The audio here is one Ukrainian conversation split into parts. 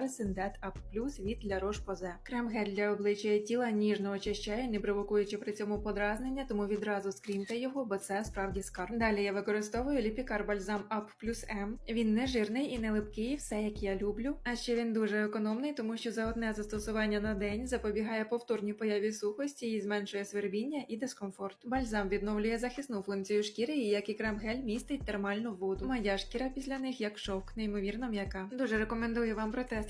Ліпікар Синдет Ап Плюс від для Roche Posay. Крем-гель для обличчя і тіла ніжно очищає, не провокуючи при цьому подразнення, тому відразу скріньте його, бо це справді скарб. Далі я використовую Ліпікар Бальзам Ап Плюс М. Він не жирний і не липкий, все як я люблю. А ще він дуже економний, тому що за одне застосування на день запобігає повторній появі сухості і зменшує свербіння і дискомфорт. Бальзам відновлює захисну функцію шкіри і як і крем-гель містить термальну воду. Моя шкіра після них як шовк, неймовірно м'яка. Дуже рекомендую вам протестити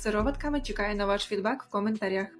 сироватками, чекаю на ваш фідбек в коментарях.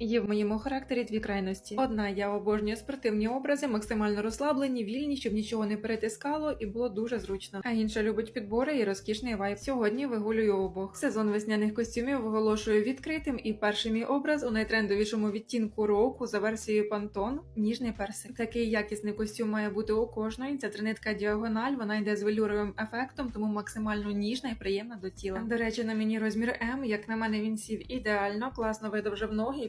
Є в моєму характері дві крайності. Одна я обожнюю спортивні образи, максимально розслаблені, вільні, щоб нічого не перетискало і було дуже зручно. А інша любить підбори і розкішний вайб. Сьогодні вигулюю обох. Сезон весняних костюмів оголошую відкритим, і перший мій образ у найтрендовішому відтінку року за версією Pantone – ніжний персик. Такий якісний костюм має бути у кожної. Ця тринитка діагональ, вона йде з велюровим ефектом, тому максимально ніжна і приємна до тіла. До речі, на мені розмір М, як на мене, він сів ідеально, класно видовжив ноги і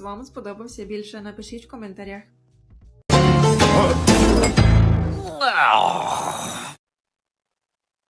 вам сподобався більше? Напишіть в коментарях.